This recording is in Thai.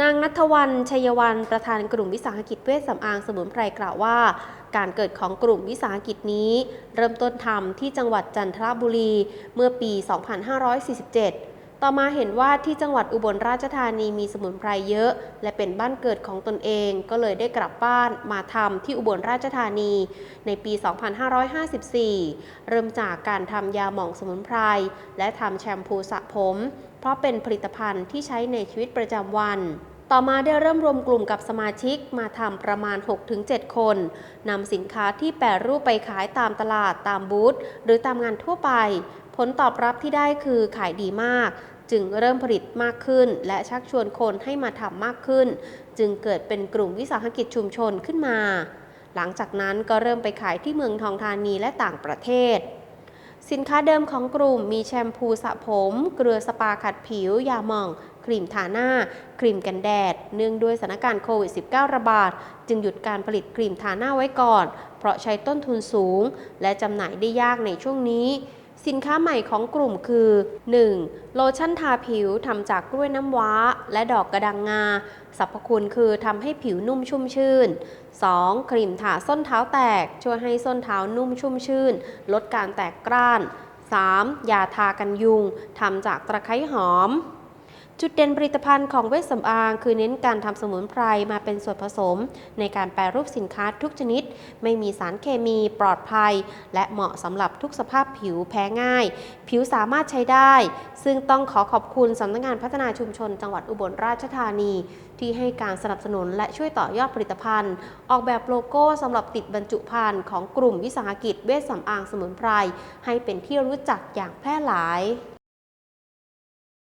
นางนัทวันชัยวันประธานกลุ่มวิสาหกิจเวชสำอางสมุนไพรกล่าวว่า การเกิดของกลุ่มวิสาหกิจนี้ เริ่มต้นทำที่จังหวัดจันทบุรีเมื่อปี 2547 ต่อมาเห็นว่าที่จังหวัดอุบลราชธานีมีสมุนไพรเยอะ และเป็นบ้านเกิดของตนเอง ก็เลยได้กลับบ้านมาทำที่อุบลราชธานี ในปี 2554 เริ่มจากการทำยาหม่องสมุนไพร และทำแชมพูสระผม เพราะเป็นผลิตภัณฑ์ที่ใช้ในชีวิตประจำวันต่อมาได้เริ่มรวมกลุ่มกับสมาชิกมาทำประมาณ 6-7 คนนำสินค้าที่แปรรูปไปขายตามตลาดตามบูธหรือตามงานทั่วไป ผลตอบรับที่ได้คือขายดีมาก จึงเริ่มผลิตมากขึ้น และชักชวนคนให้มาทำมากขึ้น จึงเกิดเป็นกลุ่มวิสาหกิจชุมชนขึ้นมา หลังจากนั้นก็เริ่มไปขายที่เมืองทองธานีและต่างประเทศ สินค้าเดิมของกลุ่มมีแชมพูสระผม เกลือสปาขัดผิว ยาหม่อง ครีมทาหน้า ครีมกันแดด เนื่องด้วยสถานการณ์โควิด -19 ระบาด จึงหยุดการผลิตครีมทาหน้าไว้ก่อน เพราะใช้ต้นทุนสูง และจำหน่ายได้ยากในช่วงนี้ สินค้าใหม่ของกลุ่มคือ 1. โลชั่นทาผิวทำจากกล้วยน้ำว้า และดอกกระดังงาสรรพคุณคือทำให้ผิวนุ่มชุ่มชื่น 2. ครีมทาส้นเท้าแตก ช่วยให้ส้นเท้านุ่มชุ่มชื่น ลดการแตกกร้าน 3. ยาทากันยุงทำจากตะไคร้หอม จุดเด่นผลิตภัณฑ์ของเวชสำอาง คือเน้นการทำสมุนไพรมาเป็นส่วนผสม ในการแปรรูปสินค้าทุกชนิด ไม่มีสารเคมีปลอดภัย และเหมาะสำหรับทุกสภาพผิวแพ้ง่าย ผิวสามารถใช้ได้ ซึ่งต้องขอขอบคุณสำนักงานพัฒนาชุมชน จังหวัดอุบลราชธานี ที่ให้การสนับสนุนและช่วยต่อยอดผลิตภัณฑ์ ออกแบบโลโก้สำหรับติดบรรจุภัณฑ์ของกลุ่มวิสาหกิจเวชสำอางสมุนไพรให้เป็นที่รู้จักอย่างแพร่หลาย